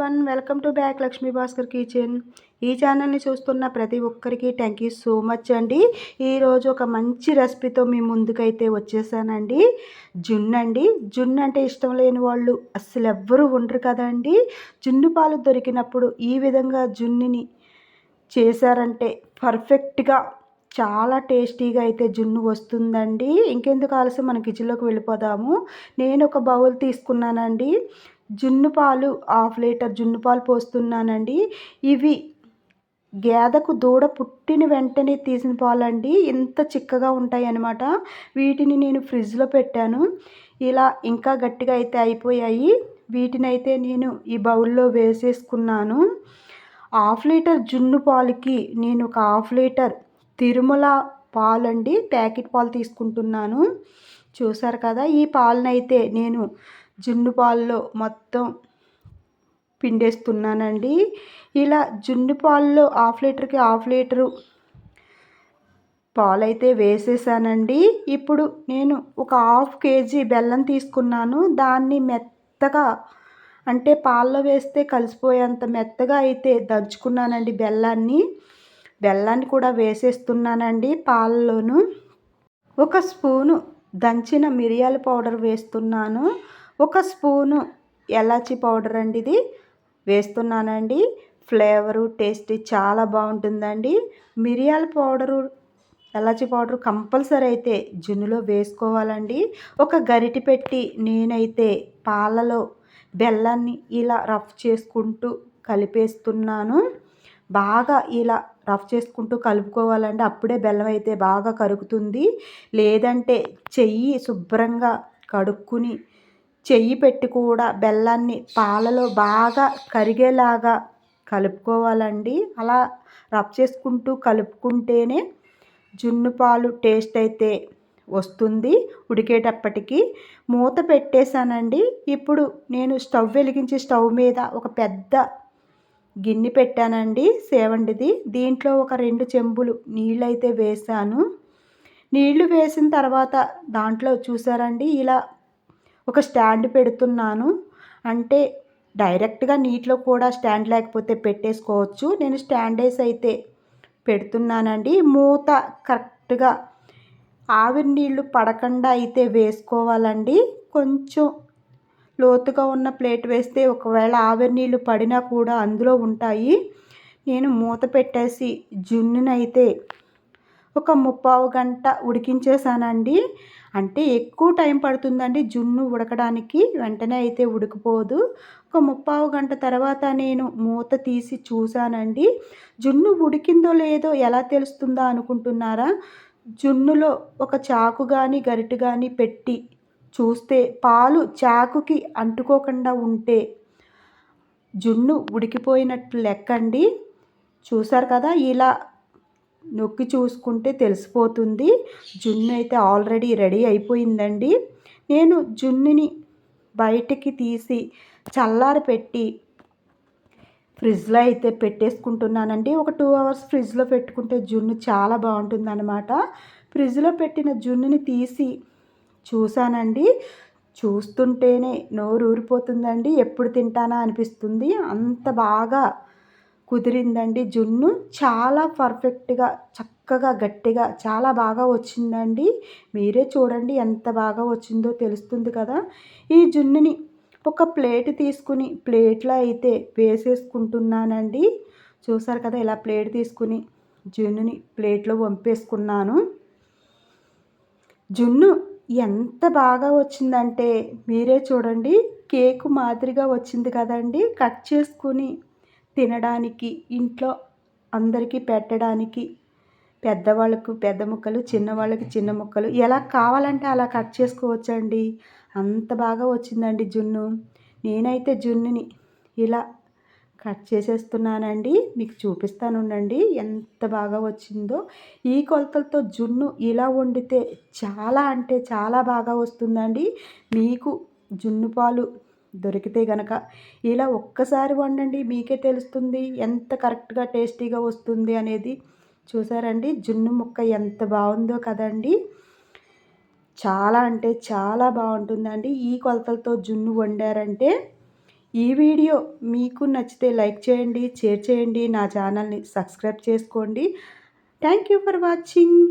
Everyone welcome to back Lakshmi Bhaskar kitchen ఈ ఛానల్ని చూస్తున్న ప్రతి ఒక్కరికి థ్యాంక్ యూ సో మచ్ అండి. ఈరోజు ఒక మంచి రెసిపీతో మీ ముందుకైతే వచ్చేసానండి. జున్ను అండి. జున్ను అంటే ఇష్టం లేని వాళ్ళు అస్సలు ఎవ్వరూ ఉండరు కదండి. జున్ను పాలు దొరికినప్పుడు ఈ విధంగా జున్నుని చేశారంటే పర్ఫెక్ట్గా చాలా టేస్టీగా అయితే జున్ను వస్తుందండి. ఇంకెందుకు ఆలస్యం? మన కిచెన్లోకి వెళ్ళిపోదాము. నేను ఒక బౌల్ తీసుకున్నానండి. జున్ను పాలు హాఫ్ లీటర్ జున్ను పాలు పోస్తున్నానండి. ఇవి గేదకు దూడ పుట్టిన వెంటనే తీసిన పాలండి. ఇంత చిక్కగా ఉంటాయి అన్నమాట వీటిని నేను ఫ్రిడ్జ్లో పెట్టాను. ఇలా ఇంకా గట్టిగా అయితే అయిపోయాయి. వీటిని అయితే నేను ఈ బౌల్లో వేసేసుకున్నాను. హాఫ్ లీటర్ జున్ను పాలకి నేను ఒక హాఫ్ లీటర్ తిరుమల పాలండి. ప్యాకెట్ పాలు తీసుకుంటున్నాను. చూసారు కదా ఈ పాలనైతే నేను జున్ను పాల్లో మొత్తం పిండేస్తున్నానండి. ఇలా జున్ను పాల్లో హాఫ్ లీటర్కి హాఫ్ లీటరు పాలైతే వేసేసానండి. ఇప్పుడు నేను ఒక హాఫ్ కేజీ బెల్లం తీసుకున్నాను. దాన్ని మెత్తగా అంటే పాలలో వేస్తే కలిసిపోయేంత మెత్తగా అయితే దంచుకున్నానండి బెల్లాన్ని. బెల్లాన్ని కూడా వేసేస్తున్నానండి పాలలోను. ఒక స్పూను దంచిన మిరియాల పౌడర్ వేస్తున్నాను. ఒక స్పూను ఎలాచి పౌడర్ అండి ఇది. వేస్తున్నానండి. ఫ్లేవరు టేస్ట్ చాలా బాగుంటుందండి. మిరియాల పౌడరు ఎలాచి పౌడర్ కంపల్సరీ అయితే జున్నులో వేసుకోవాలండి. ఒక గరిటి పెట్టి నేనైతే పాలలో బెల్లాన్ని ఇలా రఫ్ చేసుకుంటూ కలిపేస్తున్నాను. బాగా ఇలా రఫ్ చేసుకుంటూ కలుపుకోవాలండి. అప్పుడే బెల్లం అయితే బాగా కరుగుతుంది. లేదంటే చెయ్యి శుభ్రంగా కడుక్కుని చెయ్యి పెట్టి కూడా బెల్లాన్ని పాలలో బాగా కరిగేలాగా కలుపుకోవాలండి. అలా రబ్ చేసుకుంటూ కలుపుకుంటేనే జున్ను పాలు టేస్ట్ అయితే వస్తుంది. ఉడికేటప్పటికి మూత పెట్టేశానండి. ఇప్పుడు నేను స్టవ్ వెలిగించి స్టవ్ మీద ఒక పెద్ద గిన్నె పెట్టానండి. సేవండిది. దీంట్లో ఒక రెండు చెంబులు నీళ్ళైతే వేసాను నీళ్ళు వేసిన తర్వాత దాంట్లో చూసారండి ఇలా ఒక స్టాండ్ పెడుతున్నాను. అంటే డైరెక్ట్గా నీటిలో కూడా స్టాండ్ లేకపోతే పెట్టేసుకోవచ్చు. నేను స్టాండ్ వేసి అయితే పెడుతున్నానండి. మూత కరెక్ట్గా ఆవిరి నీళ్ళు పడకుండా అయితే వేసుకోవాలండి. కొంచెం లోతుగా ఉన్న ప్లేట్ వేస్తే ఒకవేళ ఆవిరి నీళ్ళు పడినా కూడా అందులో ఉంటాయి. నేను మూత పెట్టేసి జున్నునైతే ఒక ముప్పావు గంట ఉడికించేసానండి అంటే ఎక్కువ టైం పడుతుందండి జున్ను ఉడకడానికి వెంటనే అయితే ఉడికిపోదు. ఒక ముప్పావు గంట తర్వాత నేను మూత తీసి చూశానండి. జున్ను ఉడికిందో లేదో ఎలా తెలుస్తుందా అనుకుంటున్నారా? జున్నులో ఒక చాకు కానీ గరిటె కానీ పెట్టి చూస్తే పాలు చాకుకి అంటుకోకుండా ఉంటే జున్ను ఉడికిపోయినట్లు లెక్కండి. చూసారు కదా ఇలా నొక్కి చూసుకుంటే తెలిసిపోతుంది. జున్ను అయితే ఆల్రెడీ రెడీ అయిపోయిందండి. నేను జున్నుని బయటికి తీసి చల్లారి పెట్టి ఫ్రిడ్జ్లో అయితే పెట్టేసుకుంటున్నానండి. ఒక టూ అవర్స్ ఫ్రిడ్జ్లో పెట్టుకుంటే జున్ను చాలా బాగుంటుంది అనమాట ఫ్రిడ్జ్లో పెట్టిన జున్నుని తీసి చూశానండి. చూస్తుంటేనే నోరు ఊరిపోతుందండి ఎప్పుడు తింటానా అనిపిస్తుంది. అంత బాగా కుదిరిందండి. జున్ను చాలా పర్ఫెక్ట్గా చక్కగా గట్టిగా చాలా బాగా వచ్చిందండి. మీరే చూడండి ఎంత బాగా వచ్చిందో తెలుస్తుంది కదా. ఈ జున్నుని ఒక ప్లేట్ తీసుకుని ప్లేట్లో అయితే వేసేసుకుంటున్నానండి. చూసారు కదా ఇలా ప్లేట్ తీసుకుని జున్నుని ప్లేట్లో వంపేసుకున్నాను. జున్ను ఎంత బాగా వచ్చిందంటే మీరే చూడండి కేకు మాదిరిగా వచ్చింది కదండి. కట్ చేసుకుని తినడానికి ఇంట్లో అందరికీ పెట్టడానికి పెద్దవాళ్ళకు పెద్ద ముక్కలు చిన్నవాళ్ళకి చిన్న ముక్కలు. ఎలా కావాలంటే అలా కట్ చేసుకోవచ్చండి. అంత బాగా వచ్చిందండి జున్ను. నేనైతే జున్నుని ఇలా కట్ చేసేస్తున్నానండి. మీకు చూపిస్తానుండండి ఎంత బాగా వచ్చిందో. ఈ కొలతలతో జున్ను ఇలా వండితే చాలా అంటే చాలా బాగా వస్తుందండి. మీకు జున్ను పాలు దొరికితే గనక ఇలా ఒక్కసారి వండండి మీకే తెలుస్తుంది ఎంత కరెక్ట్గా టేస్టీగా వస్తుంది అనేది. చూసారండి? జున్ను ముక్క ఎంత బాగుందో కదండి. చాలా అంటే చాలా బాగుంటుందండి. ఈ కొలతలతో జున్ను వండారంటే ఈ వీడియో మీకు నచ్చితే లైక్ చేయండి షేర్ చేయండి నా ఛానల్ని సబ్స్క్రైబ్ చేసుకోండి. Thank you for watching.